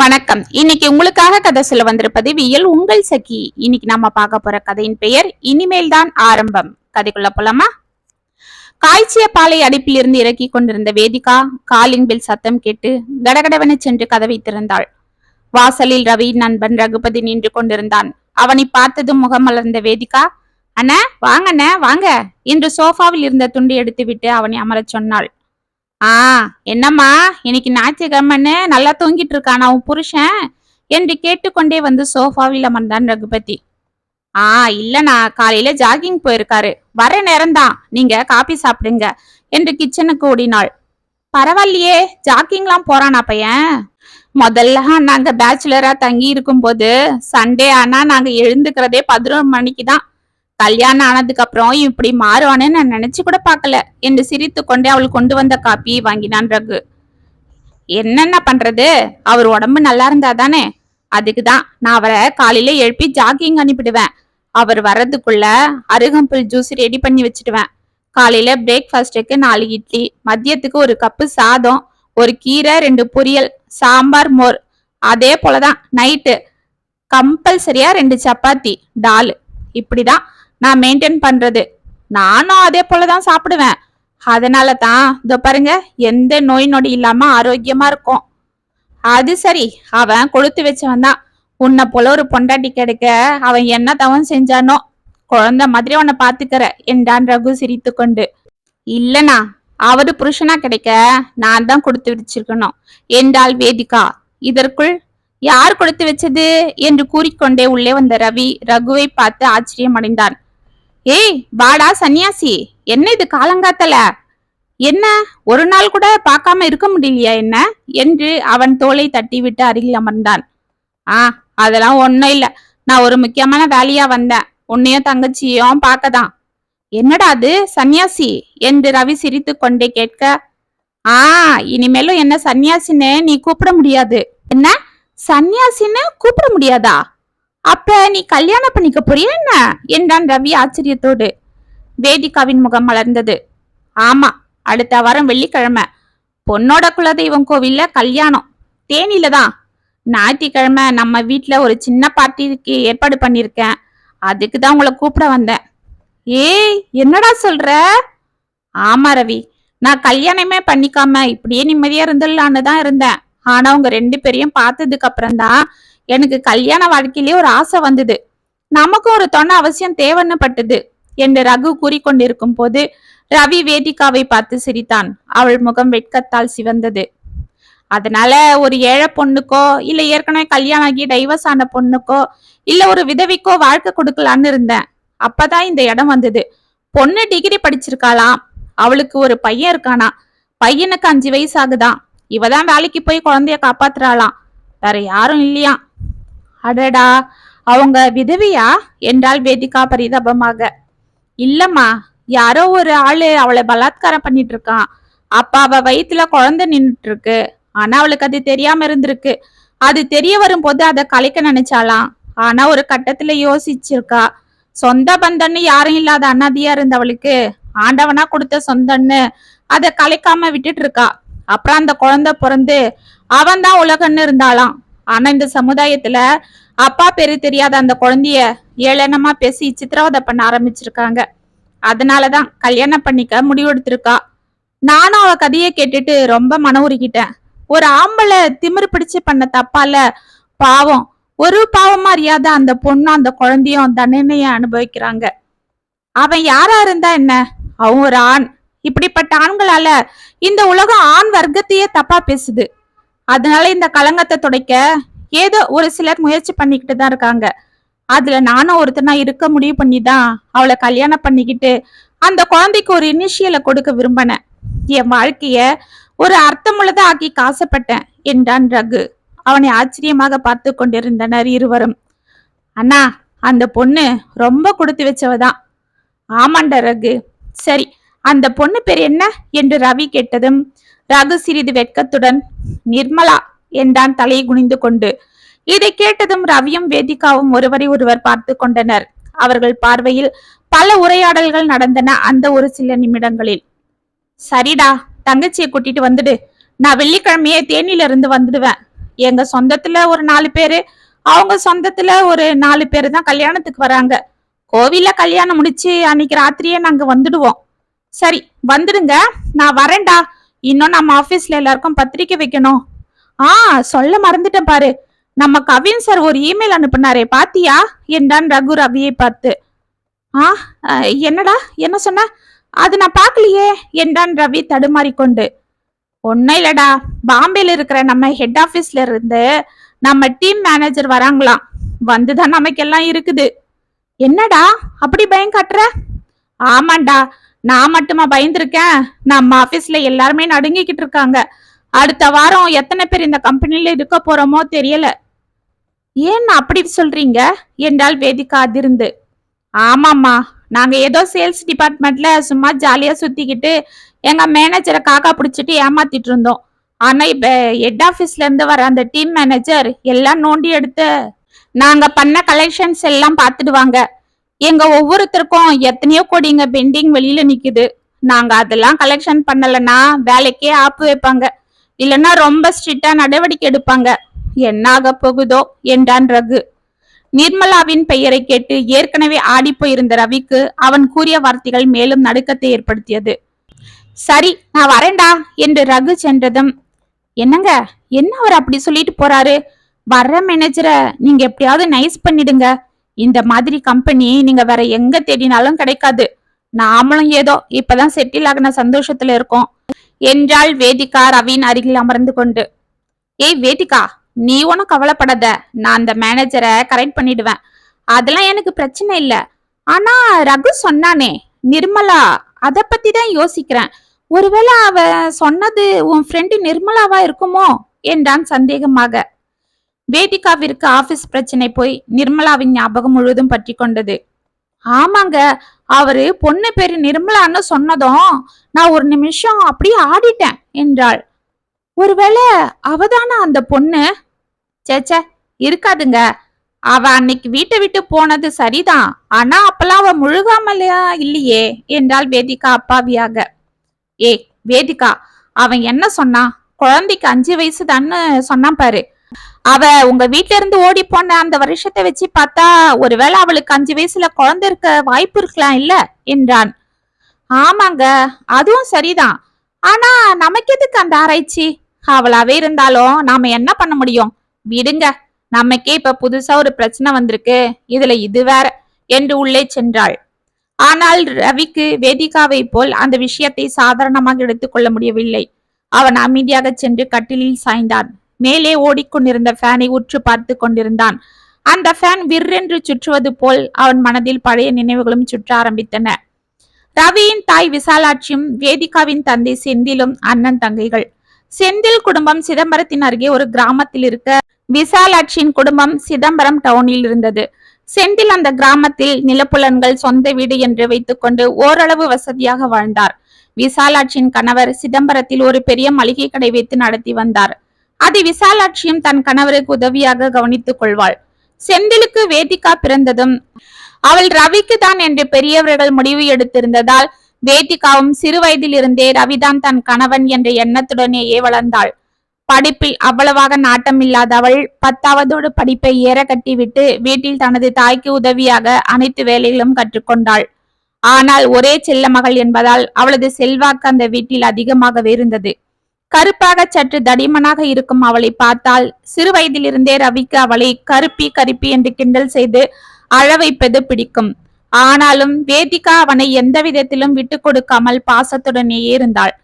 வணக்கம். இன்னைக்கு உங்களுக்காக கதை சொல்ல வந்திருப்பது வியல் உங்கள் சகி. இன்னைக்கு நாம பார்க்க போற கதையின் பெயர் இனிமேல் தான் ஆரம்பம். கதைக்குள்ள போலாமா? காய்ச்சிய பாலை அடுப்பில் இருந்து இறக்கி கொண்டிருந்த வேதிகா காலிங் பெல் சத்தம் கேட்டு கடகடவென சென்று கதவை திறந்தாள். வாசலில் ரவி நண்பன் ரகுபதி நின்று கொண்டிருந்தான். அவனை பார்த்ததும் முகம் மலர்ந்த வேதிகா அண்ணா வாங்க அண்ணா வாங்க என்று சோஃபாவில் இருந்த துண்டு எடுத்துவிட்டு அவனை அமரச் சொன்னாள். ஆ என்னம்மா இன்னைக்கு ஞாயிற்றுக்கிழமைன்னு நல்லா தூங்கிட்டு இருக்கானா உன் புருஷன்? என்று கேட்டுக்கொண்டே வந்து சோஃபாவில் அமர்ந்தான் ரகுபதி. ஆ இல்லைண்ணா காலையில ஜாகிங் போயிருக்காரு. வர நேரம்தான். நீங்க காபி சாப்பிடுங்க என்று கிச்சனுக்கு ஓடினாள். பரவாயில்லையே ஜாக்கிங்லாம் போறானா பையன்? முதல்ல நாங்க பேச்சுலரா தங்கி இருக்கும்போது சண்டே ஆனா நாங்க எழுந்துக்கிறதே பதினொரு மணிக்கு தான் கல்யாணம் ஆனதுக்கு அப்புறம் இப்படி மாறுவானே நான் நினைச்சு கூட பார்க்கல. என்று சிரித்து கொண்டே அவள் கொண்டு வந்த காப்பியை வாங்கினான் ரகு. என்னென்ன பண்றது? அவர் உடம்பு நல்லா இருந்தா தானே? அதுக்கு தான் நான் அவரை காலையில எழுப்பி ஜாகிங் அனுப்பிடுவேன். அவர் வர்றதுக்குள்ள அருகம்புல் ஜூஸ் ரெடி பண்ணி வச்சிடுவேன். காலையில பிரேக்ஃபாஸ்ட்டுக்கு நாலு இட்லி மதியத்துக்கு ஒரு கப்பு சாதம் ஒரு கீரை ரெண்டு பொரியல் சாம்பார் மோர். அதே போலதான் நைட்டு கம்பல்சரியா ரெண்டு சப்பாத்தி டால். இப்படிதான் நான் மெயின்டைன் பண்றது. நானும் அதே போலதான் சாப்பிடுவேன். அதனால தான் இதோ பாருங்க எந்த நோய் நொடி இல்லாம ஆரோக்கியமா இருக்கும். அது சரி அவன் கொடுத்து வச்சவன் தான். உன்னை போல ஒரு பொண்டாட்டி கிடைக்க அவன் என்ன தவம் செஞ்சானோ குழந்தை மாதிரி அவனை பாத்துக்கிற என்றான் ரகு சிரித்து கொண்டு. இல்லனா அவரு புருஷனா கிடைக்க நான் தான் கொடுத்து வச்சிருக்கணும் என்றாள் வேதிகா. இதற்குள் யார் கொடுத்து வச்சது? என்று கூறிக்கொண்டே உள்ளே வந்த ரவி ரகுவை பார்த்து ஆச்சரியமடைந்தான். ஏய் வாடா சன்னியாசி. என்ன இது காலங்காத்தல? என்ன? ஒரு நாள் கூட பார்க்காம இருக்க முடியலையா என்ன? என்று அவன் தோலை தட்டிவிட்டு அருகில் அமர்ந்தான். ஆ அதெல்லாம் ஒன்றும் இல்லை. நான் ஒரு முக்கியமான வேலையா வந்தேன். உன்னையும் தங்கச்சியும் பார்க்கதான். என்னடா அது சன்னியாசி? என்று ரவி சிரித்து கொண்டே கேட்க ஆ இனிமேலும் என்ன சன்னியாசின்னு நீ கூப்பிட முடியாது. என்ன? சன்னியாசின்னு கூப்பிட முடியாதா? அப்ப நீ கல்யாணம் பண்ணிக்க போறியா என்ன? என்றான் ரவி ஆச்சரியத்தோடு. வேதிகாவின் முகம் மலர்ந்தது. ஆமா அடுத்த வாரம் வெள்ளிக்கிழமை. பொண்ணோட குலதெய்வம் கோவில்ல கல்யாணம். தேனியில தான். ஞாயிற்றுக்கிழமை நம்ம வீட்ல ஒரு சின்ன பார்ட்டிக்கு ஏற்பாடு பண்ணியிருக்கேன் அதுக்கு தான் உங்களை கூப்பிட வந்தேன். ஏய் என்னடா சொல்ற? ஆமா ரவி நான் கல்யாணமே பண்ணிக்காம இப்படியே நிம்மதியா இருந்துடலான்னு தான் இருந்தேன். ஆனா உங்க ரெண்டு பேரையும் பார்த்ததுக்கு அப்புறம் தான் எனக்கு கல்யாண வாழ்க்கையிலேயே ஒரு ஆசை வந்தது. நமக்கும் ஒரு தொணை அவசியம் தேவைன்னு பட்டது என்று ரகு கூறிக்கொண்டிருக்கும் போது ரவி வேதிகாவை பார்த்து சிரித்தான். அவள் முகம் வெட்கத்தால் சிவந்தது. அதனால ஒரு ஏழை பொண்ணுக்கோ இல்ல ஏற்கனவே கல்யாணம் ஆகி டைவர்ஸ் ஆன பொண்ணுக்கோ இல்ல ஒரு விதவிக்கோ வாழ்க்கை கொடுக்கலான்னு இருந்தேன். அப்பதான் இந்த இடம் வந்தது. பொண்ணு டிகிரி படிச்சிருக்காளாம். அவளுக்கு ஒரு பையன் இருக்கானா? பையனுக்கு அஞ்சு வயசு ஆகுதான் இவதான் வேலைக்கு போய் குழந்தைய காப்பாத்துறாளாம். வேற யாரும் இல்லையா? அடடா அவங்க விதவியா? என்றாள் வேதிகா பரிதாபமாக. இல்லம்மா யாரோ ஒரு ஆளு அவளை பலாத்காரம் பண்ணிட்டு இருக்கான் அப்ப அவ வயித்துல குழந்தை நின்றுட்டு இருக்கு ஆனா அவளுக்கு அது தெரியாம இருந்திருக்கு. அது தெரிய வரும்போது அதை கலைக்க நினைச்சாலாம் ஆனா ஒரு கட்டத்துல யோசிச்சிருக்கா. சொந்த பந்தன்னு யாரும் இல்லாத அண்ணாதியா இருந்தவளுக்கு ஆண்டவனா கொடுத்த சொந்தன்னு அதை கலைக்காம விட்டுட்டு இருக்கா அப்புறம் அந்த குழந்தை பிறந்து அவன் தான் உலகன்னு இருந்தாளாம். ஆனா இந்த சமுதாயத்துல அப்பா பேரு தெரியாத அந்த குழந்தைய ஏளனமா பேசி சித்திரவதை பண்ண ஆரம்பிச்சிருக்காங்க. அதனாலதான் கல்யாணம் பண்ணிக்க முடிவெடுத்திருக்கா. நானும் அவ கதையை கேட்டுட்டு ரொம்ப மன உருகிட்டேன். ஒரு ஆம்பளை திமிரு பிடிச்சு பண்ண தப்பால பாவம் ஒரு பாவமா அறியாத அந்த பொண்ணும் அந்த குழந்தையும் தண்டனைய அனுபவிக்கிறாங்க. அவன் யாரா இருந்தா என்ன? அவன் ஒரு ஆண். இப்படிப்பட்ட ஆண்களால இந்த உலகம் ஆண் வர்க்கத்தையே தப்பா பேசுது. அதனால இந்த களங்கத்தை துடைக்க ஏதோ ஒரு சிலர் முயற்சி பண்ணிக்கிட்டு தான் இருக்காங்க. அதுல நானும் ஒருத்தனா இருக்க முடிவு பண்ணி தான் அவளை கல்யாணம் பண்ணிக்கிட்டு அந்த குழந்தைக்கு ஒரு இனிஷியலை கொடுக்க விரும்பினேன். என் வாழ்க்கைய ஒரு அர்த்தமுள்ளதா ஆக்கி காசப்பட்டேன் என்றான் ரகு. அவனை ஆச்சரியமாக பார்த்து கொண்டிருந்தனர் இருவரும். அண்ணா அந்த பொண்ணு ரொம்ப கொடுத்து வச்சவதான். ஆமாண்ட ரகு. சரி அந்த பொண்ணு பேர் என்ன? என்று ரவி கேட்டதும் ரகு சிறிது வெட்கத்துடன் நிர்மலா என்றான் தலையை குனிந்து கொண்டு. இதை கேட்டதும் ரவியும் வேதிகாவும் ஒருவரை ஒருவர் பார்த்து கொண்டனர். அவர்கள் பார்வையில் பல உரையாடல்கள் நடந்தன அந்த ஒரு சில நிமிடங்களில். சரிடா தங்கச்சியை கூட்டிட்டு வந்துடு. நான் வெள்ளிக்கிழமையே தேனியில இருந்து வந்துடுவேன். எங்க சொந்தத்துல ஒரு நாலு பேரு அவங்க சொந்தத்துல ஒரு நாலு பேரு தான் கல்யாணத்துக்கு வராங்க. கோவில்ல கல்யாணம் முடிச்சு அன்னைக்கு ராத்திரியே நாங்க வந்துடுவோம். சரி வந்துடுங்க. நான் வரேன்டா. இன்னும் நம்ம ஆஃபீஸில் எல்லாருக்கும் பத்திரிக்கை வைக்கணும். ஆ சொல்ல மறந்துட்டேன் பாரு. நம்ம கவின் சார் ஒரு இமெயில் அனுப்புனாரே பாத்தியா? என்றான் ரகு ரவியை பார்த்து. ஆ என்னடா? என்ன சொன்ன? அது நான் பார்க்கலையே என்றான் ரவி தடுமாறிக்கொண்டு. ஒன்னும் இல்லடா. பாம்பேல இருக்கிற நம்ம ஹெட் ஆஃபீஸ்ல இருந்து நம்ம டீம் மேனேஜர் வராங்களாம். வந்துதான் நமக்கெல்லாம் இருக்குது. என்னடா? அப்படி பயம் காட்டுற? ஆமாண்டா. நான் மட்டுமா பயந்துருக்கேன்? நம்ம ஆபீஸ்ல எல்லாருமே நடுங்கிக்கிட்டு இருக்காங்க. அடுத்த வாரம் எத்தனை பேர் இந்த கம்பெனில இருக்க போறோமோ தெரியல. ஏன் அப்படி சொல்றீங்க? என்றால் வேதிகா அதிர்ந்து. ஆமாம்மா நாங்க ஏதோ சேல்ஸ் டிபார்ட்மெண்ட்ல சும்மா ஜாலியா சுத்திக்கிட்டு எங்க மேனேஜரை காக்கா பிடிச்சிட்டு ஏமாத்திட்டு இருந்தோம். ஆனா இப்ப ஹெட் ஆபீஸ்ல இருந்து வர அந்த டீம் மேனேஜர் எல்லாம் நோண்டி எடுத்து நாங்க பண்ண கலெக்ஷன்ஸ் எல்லாம் பார்த்துடுவாங்க. எங்க ஒவ்வொருத்தருக்கும் எத்தனையோ கோடிங்க பெண்டிங் வெளியில நிக்குது. நாங்க அதெல்லாம் கலெக்ஷன் பண்ணலன்னா வேலைக்கே ஆப்பு வைப்பாங்க. இல்லைன்னா ரொம்ப ஸ்ட்ரிக்டா நடவடிக்கை எடுப்பாங்க. என்னாக போகுதோ என்றான் ரகு. நிர்மலாவின் பெயரை கேட்டு ஏற்கனவே ஆடி போயிருந்த ரவிக்கு அவன் கூறிய வார்த்தைகள் மேலும் நடுக்கத்தை ஏற்படுத்தியது. சரி நான் வரேன்டா என்று ரகு சென்றதும் என்னங்க என்ன அவர் அப்படி சொல்லிட்டு போறாரு? வர்ற மேனேஜரை நீங்க எப்படியாவது நைஸ் பண்ணிடுங்க. இந்த மாதிரி கம்பெனி நீங்க வேற எங்க தேடினாலும் கிடைக்காது. நாமளும் ஏதோ இப்பதான் செட்டில் ஆகின சந்தோஷத்துல இருக்கோம். என்றாள் வேதிகா ரவின் அருகில் அமர்ந்து கொண்டு. ஏய் வேதிகா நீ ஒன்றும் கவலைப்படாத. நான் அந்த மேனேஜரை கரெக்ட் பண்ணிடுவேன். அதெல்லாம் எனக்கு பிரச்சனை இல்ல. ஆனா ரகு சொன்னானே நிர்மலா அத பத்தி தான் யோசிக்கிறேன். ஒருவேளை அவ சொன்னது உன் ஃப்ரெண்டு நிர்மலாவா இருக்குமோ? என்றான் சந்தேகமாக. வேதிகாவிற்கு ஆபீஸ் பிரச்சனை போய் நிர்மலாவின் ஞாபகம் முழுவதும் பற்றி கொண்டது. ஆமாங்க அவரு பொண்ணு பேரு நிர்மலான்னு சொன்னதும் நான் ஒரு நிமிஷம் அப்படியே ஆடிட்டேன் என்றாள். ஒருவேளை அவதானா அந்த பொண்ணு? சேச்ச இருக்காதுங்க. அவ அன்னைக்கு வீட்டை விட்டு போனது சரிதான். ஆனா அப்பெல்லாம் அவ முழுகாமலையா இல்லையே என்றாள் வேதிகா அப்பாவியாக. ஏ வேதிகா அவன் என்ன சொன்னான்? குழந்தைக்கு அஞ்சு வயசு சொன்னான் பாரு. அவ உங்க வீட்ல இருந்து ஓடி போன அந்த வருஷத்தை வச்சு பார்த்தா ஒருவேளை அவளுக்கு அஞ்சு வயசுல குழந்தை இருக்க வாய்ப்பு இருக்கலாம் இல்ல? என்றான். ஆமாங்க அதுவும் சரிதான். ஆனா நமக்கு எதுக்கு அந்த ஆராய்ச்சி? அவளாவே இருந்தாலும் நாம என்ன பண்ண முடியும்? விடுங்க நமக்கே இப்ப புதுசா ஒரு பிரச்சனை வந்திருக்கு. இதுல இது வேற என்று உள்ளே சென்றாள். ஆனால் ரவிக்கு வேதிகாவை போல் அந்த விஷயத்தை சாதாரணமாக எடுத்துக்கொள்ள முடியவில்லை. அவன் அமைதியாக சென்று கட்டிலில் சாய்ந்தான். மேலே ஓடிக்கொண்டிருந்த ஃபேனை உற்று பார்த்து கொண்டிருந்தான். அந்த ஃபேன் விற்றென்று சுற்றுவது போல் அவன் மனதில் பழைய நினைவுகளும் சுற்ற ஆரம்பித்தன. ரவியின் தாய் விசாலாட்சியும் வேதிகாவின் தந்தை செந்திலும் அண்ணன் தங்கைகள். செந்தில் குடும்பம் சிதம்பரத்தின் அருகே ஒரு கிராமத்தில் இருக்க விசாலாட்சியின் குடும்பம் சிதம்பரம் டவுனில் இருந்தது. செந்தில் அந்த கிராமத்தில் நிலப்புலன்கள் சொந்த வீடு என்று வைத்துக்கொண்டு ஓரளவு வசதியாக வாழ்ந்தார். விசாலாட்சியின் கணவர் சிதம்பரத்தில் ஒரு பெரிய மளிகை கடை வைத்து நடத்தி வந்தார். அதை விசாலாட்சியும் தன் கணவருக்கு உதவியாக கவனித்துக் கொள்வாள். செந்திலுக்கு வேதிகா பிறந்ததும் அவள் ரவிக்கு தான் என்று பெரியவர்கள் முடிவு எடுத்திருந்ததால் வேதிகாவும் சிறு வயதிலிருந்தே ரவிதான் தன் கணவன் என்ற எண்ணத்துடனேயே வளர்ந்தாள். படிப்பில் அவ்வளவாக நாட்டம் இல்லாத அவள் பத்தாவதோடு படிப்பை ஏற கட்டிவிட்டு வீட்டில் தனது தாய்க்கு உதவியாக அனைத்து வேலைகளும் கற்றுக்கொண்டாள். ஆனால் ஒரே செல்ல மகள் என்பதால் அவளது செல்வாக்கு அந்த வீட்டில் அதிகமாகவே இருந்தது. கருப்பாக சற்று தடிமனாக இருக்கும் அவளை பார்த்தால் சிறு வயதிலிருந்தே ரவிக்கு அவளை கருப்பி கருப்பி என்று கிண்டல் செய்து அழ வைப்பது பிடிக்கும். ஆனாலும் வேதிகா அவனை எந்த விதத்திலும் விட்டு கொடுக்காமல் பாசத்துடனேயே இருந்தாள்.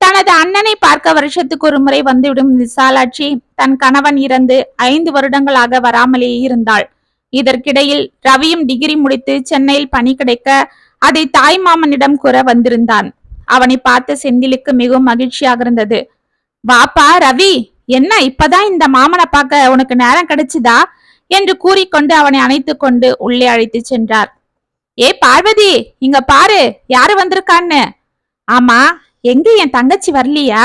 தனது அண்ணனை பார்க்க வருஷத்துக்கு ஒரு முறை வந்துவிடும் விசாலாட்சி தன் கணவன் இறந்து ஐந்து வருடங்களாக வராமலேயே இருந்தாள். இதற்கிடையில் ரவியும் டிகிரி முடித்து சென்னையில் பணி கிடைக்க அதை தாய் மாமனிடம் கூற வந்திருந்தான். அவனை பார்த்த செந்திலுக்கு மிகவும் மகிழ்ச்சியாக இருந்தது. வாப்பா ரவி என்ன இப்பதான் இந்த மாமனை பார்க்க உனக்கு நேரம் கிடைச்சுதா? என்று கூறிக்கொண்டு அவனை அணைத்து கொண்டு உள்ளே அழைத்து சென்றார். ஏ பார்வதி இங்க பாரு யாரு வந்திருக்கான்னு? ஆமா எங்க என் தங்கச்சி வரலையா?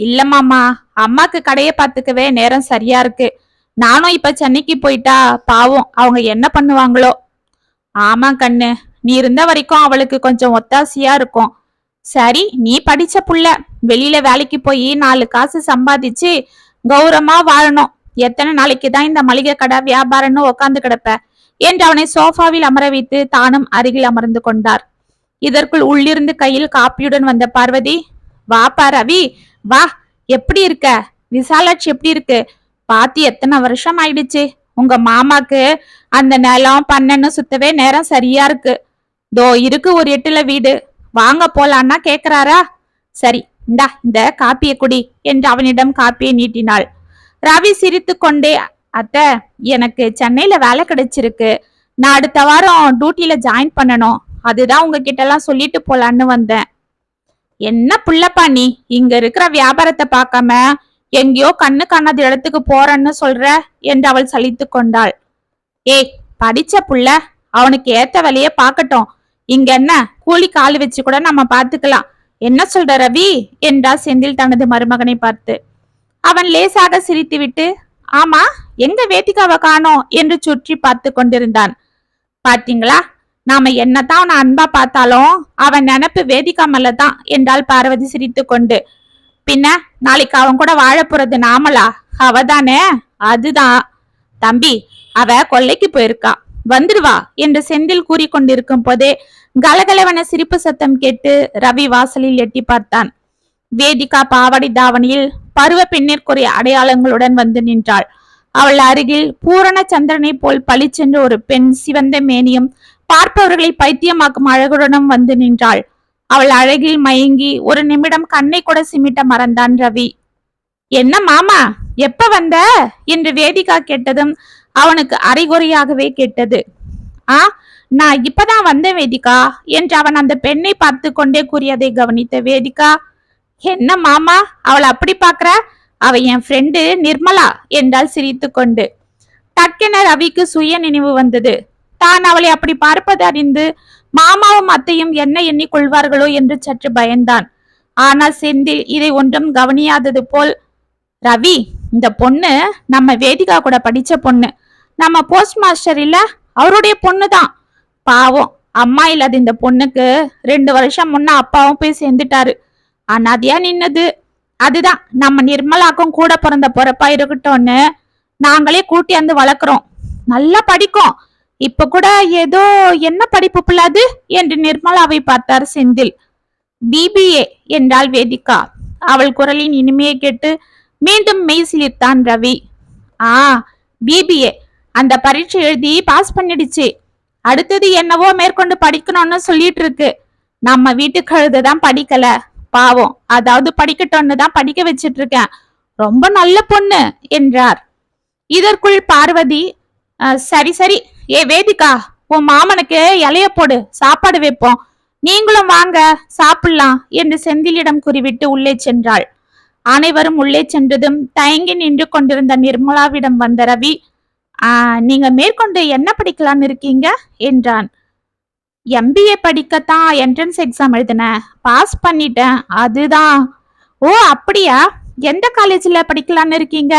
இல்ல மாமா அம்மாக்கு கடையை பார்த்துக்கவே நேரம் சரியா இருக்கு. நானும் இப்ப சென்னைக்கு போயிட்டா பாவம் அவங்க என்ன பண்ணுவாங்களோ? ஆமா கண்ணு நீ இருந்த வரைக்கும் அவளுக்கு கொஞ்சம் ஒத்தாசியா இருக்கும். சரி நீ படிச்ச புள்ள. வெளியில வேலைக்கு போய் நாலு காசு சம்பாதிச்சு கௌரவமா வாழணும். எத்தனை நாளைக்கு தான் இந்த மளிகை கடை வியாபாரம்னு உக்காந்து கிடப்ப? என்று அவனை சோஃபாவில் அமர வைத்து தானும் அருகில் அமர்ந்து கொண்டார். இதற்குள் உள்ளிருந்து கையில் காப்பியுடன் வந்த பார்வதி வாப்பா ரவி வா. எப்படி இருக்க? விசாலாட்சி எப்படி இருக்கு? பாத்தி எத்தனை வருஷம் ஆயிடுச்சு? உங்க மாமாக்கு அந்த நிலம் பண்ணன்னு சுத்தவே நேரம் சரியா இருக்கு. தோ இருக்கு ஒரு எட்டுல வீடு. வாங்க போலான்னா கேக்குறாரா? சரி இந்தா இந்த காப்பியை குடி என்று அவனிடம் காப்பியை நீட்டினாள். ரவி சிரித்து கொண்டே அத்தை எனக்கு சென்னையில வேலை கிடைச்சிருக்கு. நான் அடுத்த வாரம் டியூட்டியில ஜாயின் பண்ணணும். அதுதான் உங்ககிட்ட எல்லாம் சொல்லிட்டு போலான்னு வந்தேன். என்ன புள்ளப்பா நீ? இங்க இருக்கிற வியாபாரத்தை பார்க்காம எங்கேயோ கண்ணு காணாத இடத்துக்கு போறேன்னு சொல்ற? என்று அவள் சலித்து கொண்டாள் ஏய் படிச்ச புள்ள அவனுக்கு ஏத்த வேலைய பார்க்கட்டும். இங்க என்ன? கூலி கால் வச்சு கூட நம்ம பாத்துக்கலாம் என்ன சொல்ற ரவி? என்றார் செந்தில் தனது மருமகனை பார்த்து. அவன் லேசாக சிரித்துவிட்டு ஆமா எங்க வேதிகாவை காணோம்? என்று சுற்றி பார்த்து கொண்டிருந்தான். பாத்தீங்களா? நாம என்னதான் அவனை அன்பா பார்த்தாலும் அவன் நினப்பு வேதிகா மல்லதான் என்றாள் பார்வதி சிரித்து கொண்டு. பின்ன நாளைக்கு அவன் கூட வாழ போறது நாமளா? அவதானே அதுதான் தம்பி அவ கொல்லைக்கு போயிருக்கா. வந்துடுவா என்று செந்தில் கூறிக்கொண்டிருக்கும் போதே கலகலவன சிரிப்பு சத்தம் கேட்டு ரவி வாசலில் எட்டி பார்த்தான். வேதிகா பாவாடை தாவணியில் பருவ பெண்ணிற்குரிய அடையாளங்களுடன் வந்து நின்றாள். அவள் அருகில் பூரண சந்திரனை போல் பளிச்சென்று ஒரு பெண் சிவந்த மேனியும் பார்ப்பவர்களை பைத்தியமாக்கும் அழகுடனும் வந்து நின்றாள். அவள் அழகில் மயங்கி ஒரு நிமிடம் கண்ணை கூட சிமிட்ட மறந்தான் ரவி. என்ன மாமா எப்ப வந்த? என்று வேதிகா கேட்டதும் அவனுக்கு அரைகுறையாகவே கேட்டது. ஆ நான் இப்பதான் வந்தேன் வேதிகா என்று அவன் அந்த பெண்ணை பார்த்து கொண்டே கூறியதை கவனித்த வேதிகா என்ன மாமா அவளை அப்படி பாக்குற அவ என் ஃப்ரெண்டு நிர்மலா என்றால் சிரித்து கொண்டு. டக்கென ரவிக்கு சுய நினைவு வந்தது. தான் அவளை அப்படி பார்ப்பது அறிந்து மாமாவும் அத்தையும் என்ன எண்ணிக்கொள்வார்களோ என்று சற்று பயந்தான். ஆனால் செந்தில் இதை ஒன்றும் கவனியாதது போல் ரவி இந்த பொண்ணு நம்ம வேதிகா கூட படிச்ச பொண்ணு. நம்ம போஸ்ட் மாஸ்டர் இல்ல அவருடைய பொண்ணு தான் பாவம். அம்மா இல்லாத இந்த பொண்ணுக்கு ரெண்டு வருஷம் முன்ன அப்பாவும் போய் சேர்ந்துட்டாரு. அனாதையா நின்னது. அதுதான். நம்ம நிர்மலாக்கும் கூட பிறந்த பொறப்பா இருக்கட்டும்னு நாங்களே கூட்டி வந்து வளர்க்குறோம். நல்லா படிக்கும். இப்ப கூட ஏதோ என்ன படிப்பு பிள்ளாது என்று நிர்மலாவை பார்த்தார் செந்தில். பிபிஏ என்றாள் வேதிகா. அவள் குரலின் இனிமையை கேட்டு மீண்டும் மெய் சிலிர்த்தான் ரவி. ஆ பிபிஏ அந்த பரீட்சை எழுதி பாஸ் பண்ணிடுச்சு. அடுத்தது என்னவோ மேற்கொண்டு படிக்கணும்னு சொல்லிட்டு இருக்கு நம்ம வீட்டு கழுதுதான் படிக்கல. பாவம். அதாவது படிக்கட்டும்னு தான் படிக்க வச்சிட்டு இருக்கேன் ரொம்ப நல்ல பொண்ணு என்றார். இதற்குள் பார்வதி சரி சரி. ஏ வேதிகா உன் மாமனுக்கு இலைய போடு. சாப்பாடு வைப்போம். நீங்களும் வாங்க சாப்பிடலாம் என்று செந்திலிடம் கூறிவிட்டு உள்ளே சென்றாள். அனைவரும் உள்ளே சென்றதும் தயங்கி நின்று கொண்டிருந்த நிர்மலாவிடம் வந்த ரவி நீங்க மேற்கொண்டு என்ன படிக்கலாம்னு இருக்கீங்க? என்றான். எம்பிஏ படிக்கத்தான் என்ட்ரன்ஸ் எக்ஸாம் எழுதினேன் பாஸ் பண்ணிட்டேன். அதுதான். ஓ அப்படியா? எந்த காலேஜில் படிக்கலாம்னு இருக்கீங்க?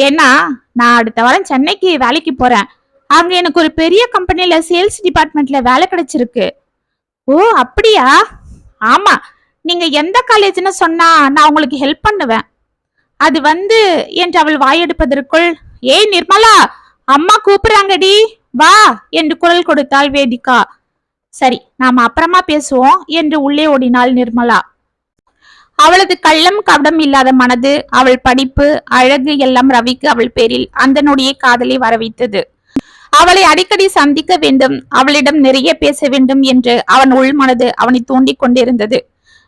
ஏன்னா நான் அடுத்த வாரம் சென்னைக்கு வேலைக்கு போறேன். அவங்க எனக்கு ஒரு பெரிய கம்பெனியில் சேல்ஸ் டிபார்ட்மெண்ட்ல வேலை கிடைச்சிருக்கு. ஓ அப்படியா? ஆமா. நீங்க எந்த காலேஜ்னு சொன்னா நான் உங்களுக்கு ஹெல்ப் பண்ணுவேன். அது வந்து என்று அவள் வாயெடுப்பதற்குள் ஏய் நிர்மலா! அம்மா கூப்பிடுறாங்கடி. வா என்று குரல் கொடுத்தாள் வேதிகா. சரி நாம அப்புறமா பேசுவோம் என்று உள்ளே ஓடினாள் நிர்மலா. அவளது கள்ளம் கவடம் இல்லாத மனது அவள் படிப்பு அழகு எல்லாம் ரவிக்கு அவள் பேரில் அந்த நொடியை காதலை வரவைத்தது அவளை அடிக்கடி சந்திக்க வேண்டும் அவளிடம் நிறைய பேச வேண்டும் என்று அவன் உள்மனது அவனை தூண்டிக் கொண்டிருந்தது.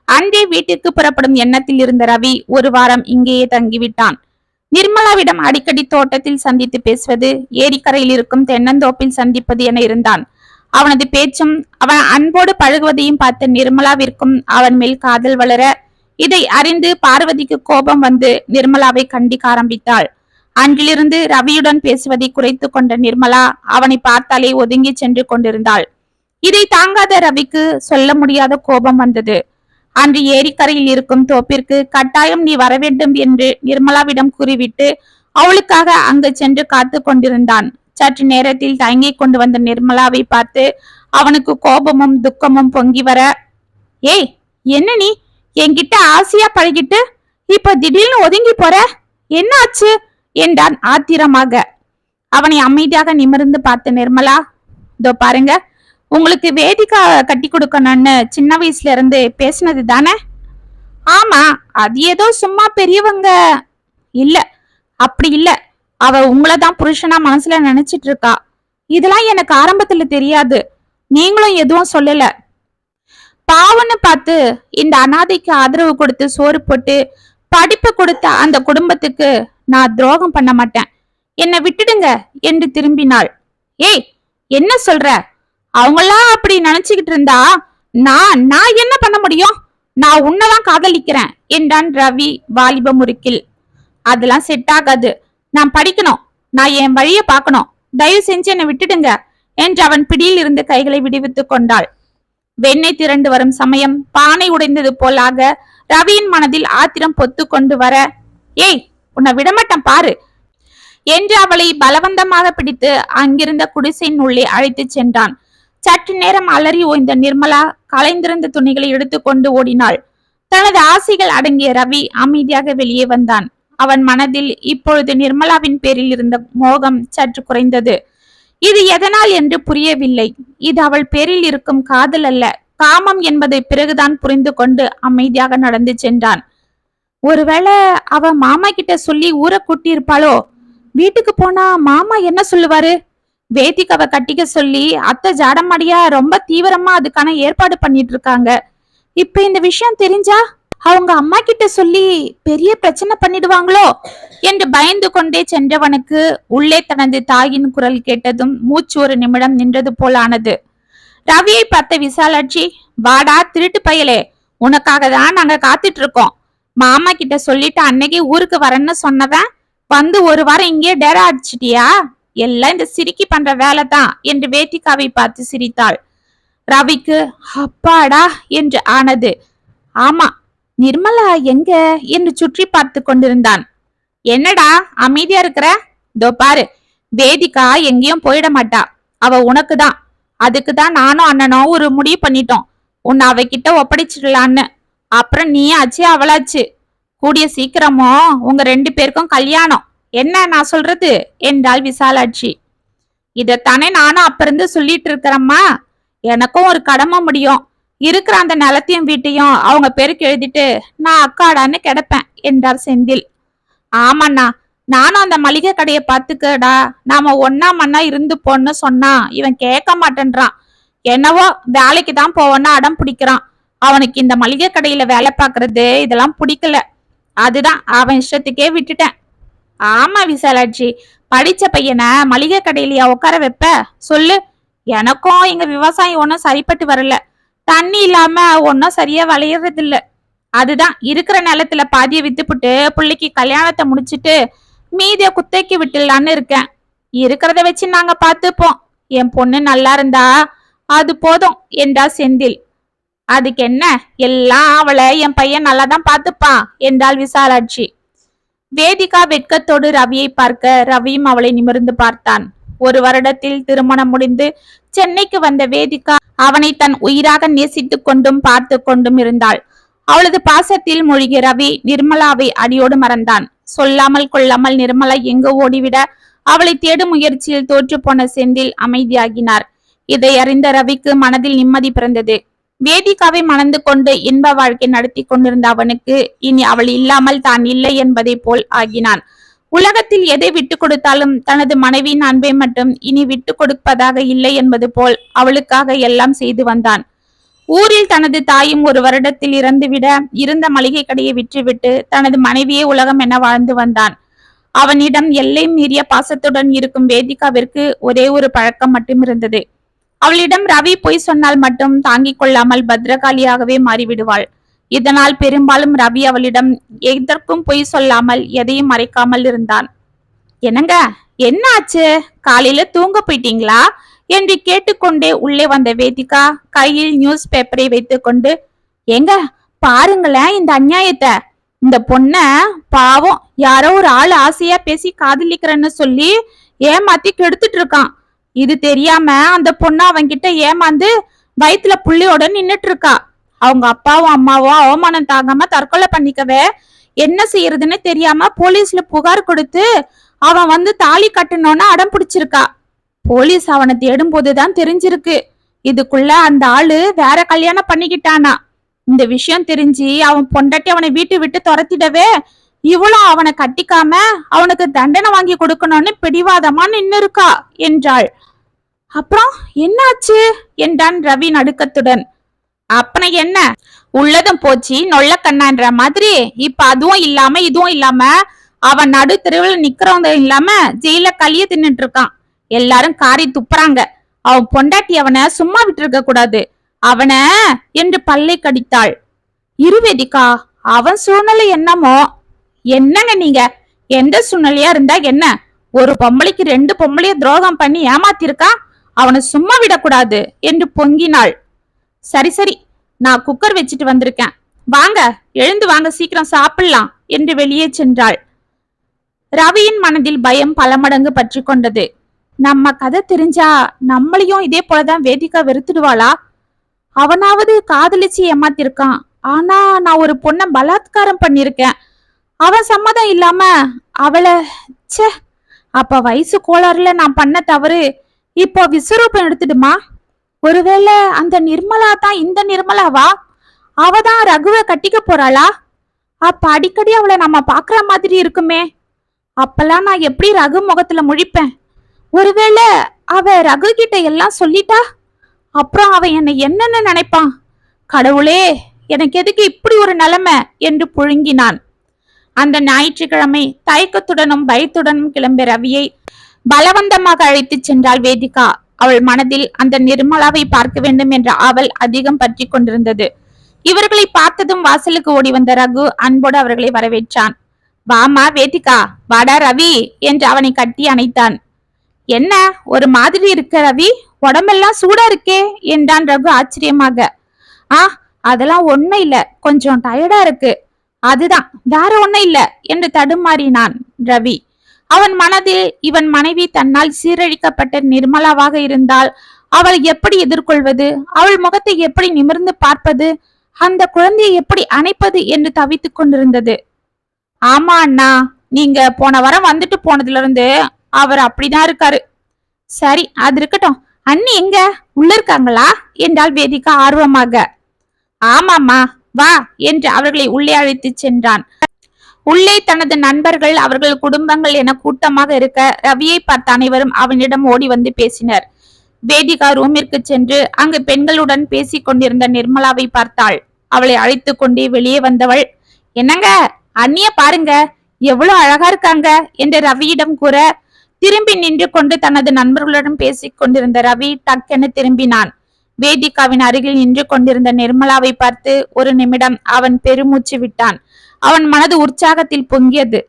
அன்றே வீட்டிற்கு புறப்படும் எண்ணத்தில் இருந்த ரவி ஒரு வாரம் இங்கேயே தங்கிவிட்டான். நிர்மலாவிடம் அடிக்கடி தோட்டத்தில் சந்தித்து பேசுவது ஏரிக்கரையில் இருக்கும் தென்னந்தோப்பில் சந்திப்பது என இருந்தான். அவனது பேச்சும் அவன் அன்போடு பழகுவதையும் பார்த்த நிர்மலாவிற்கும் அவன் மேல் காதல் வளர இதை அறிந்து பார்வதிக்கு கோபம் வந்து நிர்மலாவை கண்டிக்க ஆரம்பித்தாள். அன்றிலிருந்து ரவியுடன் பேசுவதை குறைத்து கொண்ட நிர்மலா அவனை பார்த்தாலே ஒதுங்கி சென்று கொண்டிருந்தாள். இதை தாங்காத ரவிக்கு சொல்ல முடியாத கோபம் வந்தது. அன்று ஏரிக்கரையில் இருக்கும் தோப்பிற்கு கட்டாயம் நீ வர வேண்டும் என்று நிர்மலாவிடம் கூறிவிட்டு அவளுக்காக அங்கு சென்று காத்து கொண்டிருந்தான். சற்று நேரத்தில் தயங்கி கொண்டு வந்த நிர்மலாவை பார்த்து அவனுக்கு கோபமும் துக்கமும் பொங்கி வர ஏய் என்ன நீ? என்கிட்ட ஆசையா பழகிட்டு? இப்ப திடீர்னு ஒதுங்கி போற? என்னாச்சு என்றான் ஆத்திரமாக. அவனை அமைதியாக நிமிர்ந்து பார்த்த நிர்மலா இதோ பாருங்க உங்களுக்கு வேதிகா கட்டி கொடுக்கணும்னு சின்ன வயசுல இருந்து பேசினது தானே? ஆமா அது ஏதோ சும்மா பெரியவங்க. இல்ல அப்படி இல்ல. அவ உங்களை தான் புருஷனா மனசுல நினைச்சிட்டு இருக்கா. இதெல்லாம் எனக்கு ஆரம்பத்துல தெரியாது. நீங்களும் எதுவும் சொல்லல. பாவன்னு பார்த்து இந்த அனாதைக்கு ஆதரவு கொடுத்து சோறு போட்டு படிப்பு கொடுத்த அந்த குடும்பத்துக்கு நான் துரோகம் பண்ண மாட்டேன். என்னை விட்டுடுங்க என்று திரும்பினாள். ஏய் என்ன சொல்ற? அவங்களாம் அப்படி நினைச்சுக்கிட்டு இருந்தா நான் நான் என்ன பண்ண முடியும்? நான் உன்னதான் காதலிக்கிறேன் என்றான் ரவி வாலிப முறுக்கில். அதெல்லாம் செட் ஆகாது. நான் படிக்கணும். நான் என் வழிய பார்க்கணும். தயவு செஞ்சு என்னை விட்டுடுங்க என்று அவன் பிடியில் இருந்து கைகளை விடுவித்துக் கொண்டாள். வெண்ணெய் திரண்டு வரும் சமயம் பானை உடைந்தது போலாக ரவியின் மனதில் ஆத்திரம் பொத்து கொண்டு வர ஏய் உன்னை விடமாட்டேன் பாரு என்று அவளை பலவந்தமாக பிடித்து அங்கிருந்த குடிசையின் உள்ளே அழைத்துச் சென்றான். சற்று நேரம் அலறி ஓய்ந்த நிர்மலா கலைந்திருந்த துணிகளை எடுத்துக்கொண்டு ஓடினாள். தனது ஆசைகள் அடங்கிய ரவி அமைதியாக வெளியே வந்தான். அவன் மனதில் இப்பொழுது நிர்மலாவின் பேரில் இருந்த மோகம் சற்று குறைந்தது. இது எதனால் என்று புரியவில்லை. இது அவள் பேரில் இருக்கும் காதல் அல்ல. காமம் என்பதை பிறகுதான் புரிந்து கொண்டு அமைதியாக நடந்து சென்றான். ஒருவேளை அவ மாமா கிட்ட சொல்லி ஊரை கூட்டியிருப்பாளோ? வீட்டுக்கு போனா மாமா என்ன சொல்லுவாரு? வேதிக்காவை கட்டிக்க சொல்லி அத்தை ஜாடமடியா ரொம்ப தீவிரமா அதுக்கான ஏற்பாடு பண்ணிட்டு இருக்காங்க இப்ப இந்த விஷயம் தெரிஞ்சா அவங்க அம்மா கிட்ட சொல்லி பெரிய பிரச்சனை பண்ணிடுவாங்களோ? என்று பயந்து கொண்டே சென்றவனுக்கு உள்ளே தனது தாயின் குரல் கேட்டதும் மூச்சு ஒரு நிமிடம் நின்றது போலானது. ரவியை பார்த்த விசாலாட்சி வாடா திருட்டு பயலே. உனக்காக தான் நாங்க காத்துட்டு இருக்கோம் மாமா கிட்ட சொல்லிட்டு அன்னைக்கு ஊருக்கு வரேன்னு சொன்னவன் வந்து ஒரு வாரம் இங்கே டேரா அடிச்சிட்டியா? எல்லாம் இந்த சிரிக்கி பண்ற வேலை தான் என்று வேதிகாவை பார்த்து சிரித்தாள். ரவிக்கு அப்பாடா! என்று ஆனது. ஆமா நிர்மலா எங்க? என்று சுற்றி பார்த்து கொண்டிருந்தான். என்னடா அமைதியா இருக்கிற? இதோ பாரு வேதிகா எங்கேயும் போயிட மாட்டா. அவ உனக்கு தான் அதுக்கு தான் நானும் அண்ணனும் ஒரு முடிவு பண்ணிட்டோம். உன்னை அவகிட்ட ஒப்படைச்சிடலான்னு. அப்புறம் நீ ஆச்சு அவளாச்சு. கூடிய சீக்கிரமோ உங்க ரெண்டு பேருக்கும் கல்யாணம். என்ன நான் சொல்றது? என்றாள் விசாலாட்சி. இதைத்தானே நானும் அப்ப இருந்து சொல்லிட்டு இருக்கிறேம்மா எனக்கும் ஒரு கடமை முடியும். இருக்கிற அந்த நிலத்தையும் வீட்டையும் அவங்க பேருக்கு எழுதிட்டு நான் அக்காடான்னு கிடப்பேன் என்றார் செந்தில். ஆமாண்ணா நானும் அந்த மளிகை கடையை பார்த்துக்கடா. நாம ஒன்னா மண்ணா இருந்து போன்னு சொன்னா இவன் கேட்க மாட்டேன்றான். என்னவோ வேலைக்கு தான் போவோன்னா அடம் பிடிக்கிறான். அவனுக்கு இந்த மளிகை கடையில வேலை பார்க்கறது இதெல்லாம் பிடிக்கல. அதுதான் அவன் இஷ்டத்துக்கே விட்டுட்டேன். ஆமா விசாலாட்சி. படிச்ச பையனை மளிகை கடையிலயா உட்கார வைப்ப? சொல்லு. எனக்கும் எங்க விவசாயம் ஒன்றும் சரிப்பட்டு வரல. தண்ணி இல்லாம ஒன்றும் சரியா விளையறது இல்ல அதுதான். இருக்கிற நிலத்துல பாதியை வித்துப்புட்டு பிள்ளைக்கு கல்யாணத்தை முடிச்சிட்டு மீதிய குத்தைக்கு விட்டுலான்னு இருக்கேன். இருக்கிறத வச்சு நாங்க பார்த்துப்போம். என் பொண்ணு நல்லா இருந்தா அது போதும். என்றா செந்தில். அதுக்கு என்ன? எல்லாம் அவளை என் பையன் நல்லா தான் பார்த்துப்பான். என்றாள் விசாலாட்சி. வேதிகா வெட்கத்தோடு ரவியை பார்க்க ரவியும் அவளை நிமிர்ந்து பார்த்தான். ஒரு வருடத்தில் திருமணம் முடிந்து சென்னைக்கு வந்த வேதிகா அவனை தன் உயிராக நேசித்துக் கொண்டும் பார்த்து கொண்டும் இருந்தாள். அவளது பாசத்தில் மூழ்கிய ரவி நிர்மலாவை அடியோடு மறந்தான். சொல்லாமல் கொள்ளாமல் நிர்மலா எங்கு ஓடிவிட அவளை தேடும் முயற்சியில் தோற்று போன செந்தில் அமைதியாகினார். இதை அறிந்த ரவிக்கு மனதில் நிம்மதி பிறந்தது. வேதிகாவை மணந்து கொண்டு இன்ப வாழ்க்கை நடத்தி கொண்டிருந்த அவனுக்கு இனி அவள் இல்லாமல் தான் இல்லை என்பதை போல் ஆகினான். உலகத்தில் எதை விட்டு கொடுத்தாலும் தனது மனைவியின் அன்பை மட்டும் இனி விட்டு கொடுப்பதாக இல்லை என்பது போல் அவளுக்காக எல்லாம் செய்து வந்தான். ஊரில் தனது தாயும் ஒரு வருடத்தில் இறந்துவிட இருந்த மளிகை கடையை விற்றுவிட்டு தனது மனைவியே உலகம் என வாழ்ந்து வந்தான். அவனிடம் எல்லை மீறிய பாசத்துடன் இருக்கும் வேதிகாவிற்கு ஒரே ஒரு பழக்கம் மட்டும் இருந்தது. அவளிடம் ரவி பொய் சொன்னால் மட்டும் தாங்கிக் கொள்ளாமல் பத்ரகாளியாகவே மாறிவிடுவாள். இதனால் பெரும்பாலும் ரவி அவளிடம் எதற்கும் பொய் சொல்லாமல் எதையும் மறைக்காமல் இருந்தான். என்னங்க? என்ன ஆச்சு? காலையில தூங்க போயிட்டீங்களா? என்று கேட்டுக்கொண்டே உள்ளே வந்த வேதிகா கையில் நியூஸ் பேப்பரை வைத்துக்கொண்டு எங்க? பாருங்களேன் இந்த அநியாயத்தை. இந்த பொண்ண பாவம் யாரோ ஒரு ஆள் ஆசையா பேசி காதலிக்கிறேன்னு சொல்லி ஏமாத்தி கெடுத்துட்டு இருக்கான். இது தெரியாம அந்த பொண்ணு அவன்கிட்ட ஏமாந்து வயித்துல புள்ளியோட நின்னுட்டு இருக்கா அவங்க அப்பாவும் அம்மாவும் அவமானம் தாங்காம தற்கொலை பண்ணிக்கவே என்ன செய்யறதுன்னு தெரியாம போலீஸ்ல புகார் கொடுத்து அவன் வந்து தாலி கட்டணும்னு அடம் பிடிச்சிருக்கா. போலீஸ் அவனை தேடும் போதுதான் தெரிஞ்சிருக்கு. இதுக்குள்ள அந்த ஆளு வேற கல்யாணம் பண்ணிக்கிட்டானா. இந்த விஷயம் தெரிஞ்சு அவன் பொண்டாட்டி அவனை வீட்டை விட்டு துரத்திடவே இவளும் அவனை கட்டிக்காம அவனுக்கு தண்டனை வாங்கி கொடுக்கணும்னு பிடிவாதமா நின்னு இருக்கா என்றாள். அப்புறம் என்னாச்சு? என்றான் ரவி நடுக்கத்துடன். அப்பன என்ன? உள்ளதும் போச்சு நொல்ல கண்ணான்ற மாதிரி. இப்ப அதுவும் இல்லாம இதுவும் இல்லாம அவன் நடு தெருவில் நிக்கிறவங்க இல்லாம ஜெயில களிய தின்னுட்டு இருக்கான் எல்லாரும் காரி துப்புறாங்க. அவன் பொண்டாட்டி அவனை சும்மா விட்டுருக்க கூடாது. அவன என்று பல்லை கடித்தாள். இருவேதிக்கா அவன் சூழ்நிலை என்னமோ? என்னங்க நீங்க? எந்த சூழ்நிலையா இருந்தா என்ன? ஒரு பொம்பளைக்கு ரெண்டு பொம்பளைய துரோகம் பண்ணி ஏமாத்திருக்கா? அவனை சும்மா விடக்கூடாது என்று பொங்கினாள். சரி சரி நான் குக்கர் வச்சுட்டு வந்திருக்கேன். வாங்க எழுந்து வாங்க சீக்கிரம் சாப்பிடலாம் என்று வெளியே சென்றாள். ரவியின் மனதில் பயம் பல மடங்கு பற்றி கொண்டது. நம்ம கதை தெரிஞ்சா நம்மளையும் இதே போலதான் வேதிகா வெறுத்துடுவாளா? அவனாவது காதலிச்சு ஏமாத்திருக்கான். ஆனா நான் ஒரு பொண்ணை பலாத்காரம் பண்ணிருக்கேன் அவன் சம்மதம் இல்லாம அவளை சே அப்ப வயசு கோளாறுல நான் பண்ண தவறு இப்போ விஸ்வரூபம் எடுத்துடுமா? ஒருவேளை அந்த நிர்மலா தான் இந்த நிர்மலாவா? அவ தான் ரகுவை கட்டிக்க போறாளா? அப்ப அடிக்கடி அவளை நம்ம பாக்குற மாதிரி இருக்குமே. அப்பெல்லாம் நான் எப்படி ரகு முகத்துல முழிப்பேன்? ஒருவேளை அவ ரகு கிட்ட எல்லாம் சொல்லிட்டா? அப்புறம் அவன் என்னை என்னென்ன நினைப்பான்? கடவுளே எனக்கு எதுக்கு இப்படி ஒரு நிலைமை? என்று புழுங்கினான். அந்த ஞாயிற்றுக்கிழமை தயக்கத்துடனும் பயத்துடனும் கிளம்பிய ரவியை பலவந்தமாக அழைத்துச் சென்றாள் வேதிகா. அவள் மனதில் அந்த நிர்மலாவை பார்க்க வேண்டும் என்ற ஆவல் அதிகம் பற்றி கொண்டிருந்தது. இவர்களை பார்த்ததும் வாசலுக்கு ஓடி வந்த ரகு அன்போடு அவர்களை வரவேற்றான். வாமா வேதிகா வாடா ரவி என்று அவனை கட்டி அணைத்தான். என்ன ஒரு மாதிரி இருக்க ரவி? உடம்பெல்லாம் சூடா இருக்கே என்றான் ரகு ஆச்சரியமாக. ஆ அதெல்லாம் ஒண்ணும் இல்ல. கொஞ்சம் டயர்டா இருக்கு. அதுதான் வேற ஒன்னும் இல்ல என்று தடுமாறினான் ரவி. அவன் மனதில் இவன் மனைவி தன்னால் சீரழிக்கப்பட்ட நிர்மலாவாக இருந்தால் அவள் எப்படி எதிர்கொள்வது? அவள் முகத்தை எப்படி நிமிர்ந்து பார்ப்பது? அந்த குழந்தையை எப்படி அணைப்பது என்று தவித்துக் கொண்டிருந்தது. ஆமா அண்ணா நீங்க போன வாரம் வந்துட்டு போனதுல இருந்து அவர் அப்படிதான் இருக்காரு. சரி அது இருக்கட்டும். அண்ணி எங்க? உள்ள இருக்காங்களா? என்றாள் வேதிகா ஆர்வமாக. ஆமாம்மா வா என்று அவர்களை உள்ளே அழைத்துச் சென்றான். உள்ளே தனது நண்பர்கள் அவர்கள் குடும்பங்கள் என கூட்டமாக இருக்க ரவியை பார்த்த அனைவரும் அவனிடம் ஓடி வந்து பேசினர். வேதிகா ரூமிற்கு சென்று அங்கு பெண்களுடன் பேசிக் கொண்டிருந்த நிர்மலாவை பார்த்தாள். அவளை அழைத்து கொண்டே வெளியே வந்தவள் என்னங்க? அண்ணிய பாருங்க. எவ்வளவு அழகா இருக்காங்க என்று ரவியிடம் கூற திரும்பி நின்று கொண்டு தனது நண்பர்களுடன் பேசிக் கொண்டிருந்த ரவி டக்கென திரும்பினான். வேதிகாவின் அருகில் நின்று கொண்டிருந்த நிர்மலாவை பார்த்து ஒரு நிமிடம் அவன் பெருமூச்சு விட்டான். அவன் மனது உற்சாகத்தில் பொங்கியது.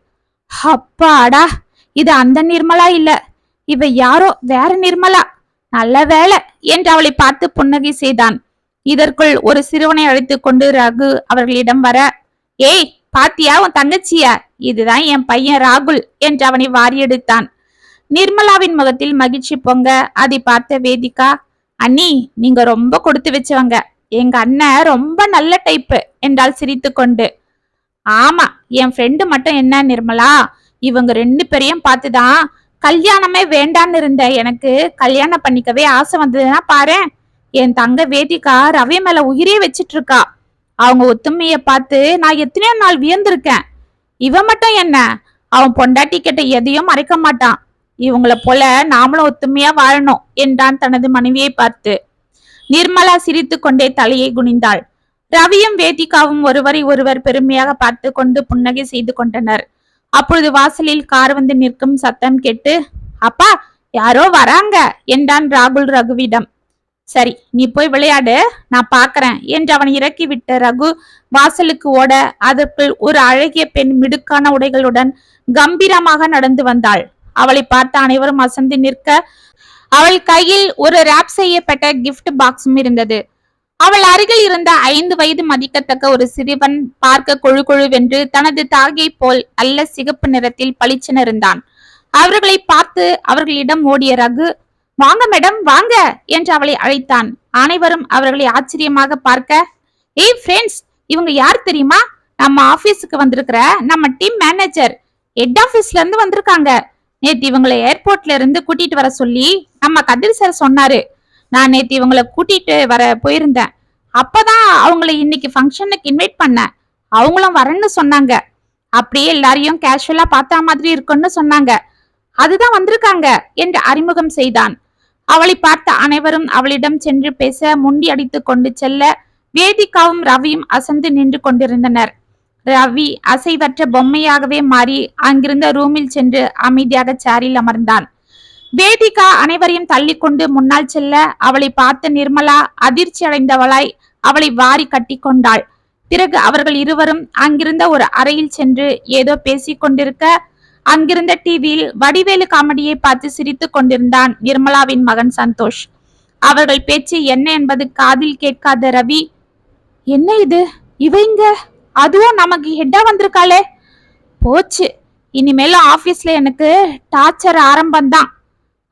அப்பாடா இது அந்த நிர்மலா இல்ல. இவ யாரோ வேற நிர்மலா. நல்ல வேலை என்று அவளை பார்த்து புன்னகை செய்தான். இதற்குள் ஒரு சிறுவனை அழைத்து கொண்டு ரகு அவர்களிடம் வர ஏய் பாத்தியா உன் தங்கச்சியா? இதுதான் என் பையன் ராகுல் என்று அவனை வாரியெடுத்தான். நிர்மலாவின் முகத்தில் மகிழ்ச்சி பொங்க அதை பார்த்த வேதிகா அண்ணி நீங்க ரொம்ப கொடுத்து வச்சவங்க. எங்க அண்ணன் ரொம்ப நல்ல டைப்பு என்றால் சிரித்து கொண்டு ஆமா என் ஃப்ரெண்டு மட்டும் என்ன நிர்மலா? இவங்க ரெண்டு பேரையும் பார்த்துதான் கல்யாணமே வேண்டான்னு இருந்த எனக்கு கல்யாணம் பண்ணிக்கவே ஆசை வந்ததுன்னா பாரு என் தங்க வேதிகா ரவி மேல உயிரே வச்சிட்டு இருக்கா அவங்க ஒத்துமைய பார்த்து நான் எத்தனையோ நாள் வியந்திருக்கேன். இவன் மட்டும் என்ன அவன் பொண்டாட்டி கிட்ட எதையும் மறைக்க மாட்டான். இவங்கள போல நாமளும் ஒத்துமையா வாழணும் என்றான் தனது மனைவியை பார்த்து. நிர்மலா சிரித்து கொண்டே தலையை குனிந்தாள். ரவியும் வேதிகாவும் ஒருவரை ஒருவர் பெருமையாக பார்த்து கொண்டு புன்னகை செய்து கொண்டனர். அப்பொழுது வாசலில் கார் வந்து நிற்கும் சத்தம் கேட்டு அப்பா யாரோ வராங்க என்றான் ராகுல் ரகுவிடம். சரி நீ போய் விளையாடு நான் பாக்குறேன் என்று அவன் இறக்கிவிட்ட ரகு வாசலுக்கு ஓட அதற்குள் ஒரு அழகிய பெண் மிடுக்கான உடைகளுடன் கம்பீரமாக நடந்து வந்தாள். அவளை பார்த்த அனைவரும் அசந்து நிற்க அவள் கையில் ஒரு ரேப் செய்யப்பட்ட கிஃப்ட் பாக்ஸும் இருந்தது. அவள் அருகில் இருந்த ஐந்து வயது மதிக்கத்தக்க ஒரு சிறுவன் பார்க்க கொழு கொழுவென்று தனது தாகை போல் அல்ல சிகப்பு நிறத்தில் பளிச்சென இருந்தான் அவர்களை பார்த்து அவர்களிடம் ஓடிய ரகு வாங்க மேடம் வாங்க என்று அவளை அழைத்தான். அனைவரும் அவர்களை ஆச்சரியமாக பார்க்க ஏய் ஃப்ரெண்ட்ஸ் இவங்க யார் தெரியுமா? நம்ம ஆபீஸுக்கு வந்திருக்கிற நம்ம டீம் மேனேஜர் ஹெட் ஆபீஸ்ல இருந்து வந்திருக்காங்க. நேத்து இவங்களை ஏர்போர்ட்ல இருந்து கூட்டிட்டு வர சொல்லி நம்ம கதிர் சார் சொன்னாரு. நான் நேத்து இவங்களை கூட்டிட்டு வர போயிருந்தேன். அப்பதான் அவங்கள இன்னைக்கு ஃபங்க்ஷனுக்கு இன்வைட் பண்ணேன். அவங்களும் வரேன்னு சொன்னாங்க. அப்படியே எல்லாரையும் கேஷுவலா பார்த்தா மாதிரி இருக்கும்னு சொன்னாங்க. அதுதான் வந்திருக்காங்க என்று அறிமுகம் செய்தான். அவளை பார்த்த அனைவரும் அவளிடம் சென்று பேச முண்டி அடித்து கொண்டு செல்ல வேதிகாவும் ரவியும் அசந்து நின்று கொண்டிருந்தனர். ரவி அசைவற்ற பொம்மையாகவே மாறி அங்கிருந்த ரூமில் சென்று அமைதியாக சேரில் அமர்ந்தான். வேதிகா அனைவரையும் தள்ளிக்கொண்டு முன்னால் செல்ல அவளை பார்த்த நிர்மலா அதிர்ச்சி அடைந்தவளாய் அவளை வாரி கட்டி கொண்டாள். பிறகு அவர்கள் இருவரும் அங்கிருந்த ஒரு அறையில் சென்று ஏதோ பேசிக் கொண்டிருக்க அங்கிருந்த டிவியில் வடிவேலு காமெடியை பார்த்து சிரித்துக் கொண்டிருந்தான் நிர்மலாவின் மகன் சந்தோஷ். அவர்கள் பேச்சு என்ன என்பது காதில் கேட்காத ரவி என்ன இது? இவங்க அதுவும் நமக்கு ஹெட்டா வந்திருக்காளே? போச்சு. இனிமேல் ஆபீஸ்ல எனக்கு டார்ச்சர் ஆரம்பம்தான்.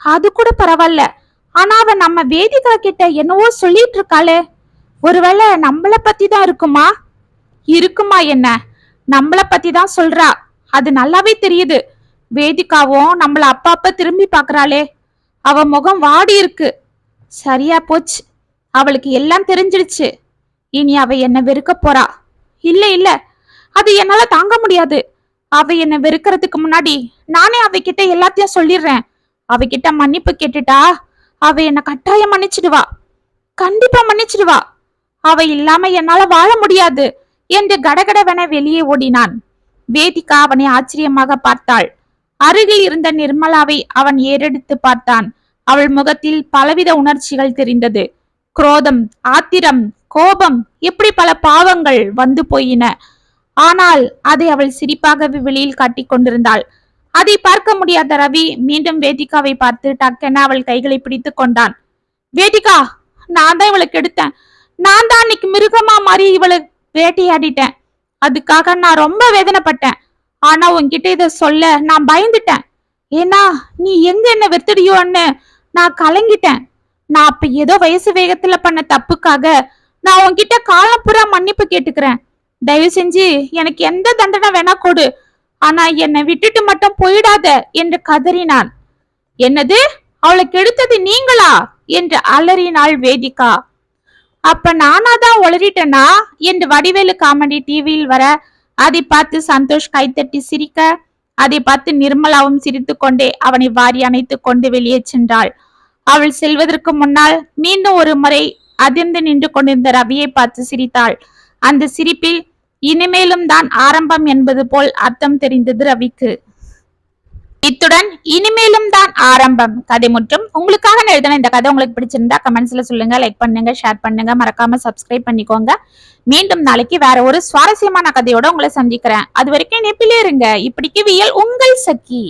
அது கூட பரவாயில்ல. ஆனா அவ நம்ம வேதிகா கிட்ட என்னவோ சொல்லிட்டு இருக்காளே. ஒருவேளை நம்மள பத்தி தான் இருக்குமா? இருக்குமா என்ன? நம்மள பத்தி தான் சொல்றா. அது நல்லாவே தெரியுது. வேதிகாவும் நம்மள அப்பப்ப திரும்பி பாக்குறாளே அவ முகம் வாடி இருக்கு. சரியா போச்சு. அவளுக்கு எல்லாம் தெரிஞ்சிடுச்சு. இனி அவ என்ன வெறுக்க போறா. இல்ல இல்ல. அது என்னால தாங்க முடியாது. அவ என்ன வெறுக்கிறதுக்கு முன்னாடி நானே அவகிட்ட எல்லாத்தையும் சொல்லிடுறேன். அவகிட்ட மன்னிப்பு கேட்டுட்டா அவ என்ன கட்டாயம் மன்னிச்சிடுவா. கண்டிப்பா மன்னிச்சிடுவா. அவ இல்லாம என்னால வாழ முடியாது என்று கடகடவென வெளியே ஓடினான். வேதிகா அவனை ஆச்சரியமாக பார்த்தாள். அருகில் இருந்த நிர்மலாவை அவன் ஏறெடுத்து பார்த்தான். அவள் முகத்தில் பலவித உணர்ச்சிகள் தெரிந்தது. குரோதம் ஆத்திரம் கோபம் இப்படி பல பாவங்கள் வந்து போயின. ஆனால் அதை அவள் சிரிப்பாகவே வெளியில் காட்டிக் கொண்டிருந்தாள். அதை பார்க்க முடியாத ரவி மீண்டும் வேதிகாவை பார்த்து டக்கென அவள் கைகளை பிடித்து கொண்டான். வேதிகா நான் தான் இவளுக்கு எடுத்தேன். நான் தான் அன்னைக்கு மிருகமா மாறி இவளை வேட்டையாடிட்டேன். அதுக்காக நான் ரொம்ப வேதனைப்பட்டேன். ஆனா உன்கிட்ட இதை சொல்ல நான் பயந்துட்டேன். ஏன்னா நீ எங்க என்ன வெத்துடியோன்னு நான் கலங்கிட்டேன். நான் அப்ப ஏதோ வயசு வேகத்துல பண்ண தப்புக்காக நான் உன்கிட்ட காலம் பூரா மன்னிப்பு கேட்டுக்கிறேன். தயவு செஞ்சு எனக்கு எந்த தண்டனை வேணா கொடு. ஆனா என்னை விட்டுட்டு மட்டும் போயிடாத என்று கதறினான். என்னது? அவளை கெடுத்தது நீங்களா? என்று அலறினாள் வேதிகா. அப்ப நானா தான் உளறிட்டனா என்று வடிவேலு காமெடி டிவியில் வர அதை பார்த்து சந்தோஷ் கைத்தட்டி சிரிக்க அதை பார்த்து நிர்மலாவும் சிரித்து கொண்டே அவனை வாரி அணைத்து கொண்டு வெளியே சென்றாள். அவள் செல்வதற்கு முன்னால் மீண்டும் ஒரு முறை அதிர்ந்து நின்று கொண்டிருந்த ரவியை பார்த்து சிரித்தாள். அந்த சிரிப்பில் இனிமேலும் தான் ஆரம்பம் என்பது போல் அர்த்தம் தெரிந்தது ரவிக்கு இத்துடன் இனிமேலும் தான் ஆரம்பம். கதை முற்றும் உங்களுக்காக நான் எழுதின இந்த கதை உங்களுக்கு பிடிச்சிருந்தா கமெண்ட்ஸ்ல சொல்லுங்க லைக் பண்ணுங்க ஷேர் பண்ணுங்க. மறக்காம சப்ஸ்கிரைப் பண்ணிக்கோங்க. மீண்டும் நாளைக்கு வேற ஒரு சுவாரஸ்யமான கதையோட உங்களை சந்திக்கிறேன். அது வரைக்கும் நெப்பிலே இருங்க. இப்படிக்கு வியல் உங்கள் சக்கி.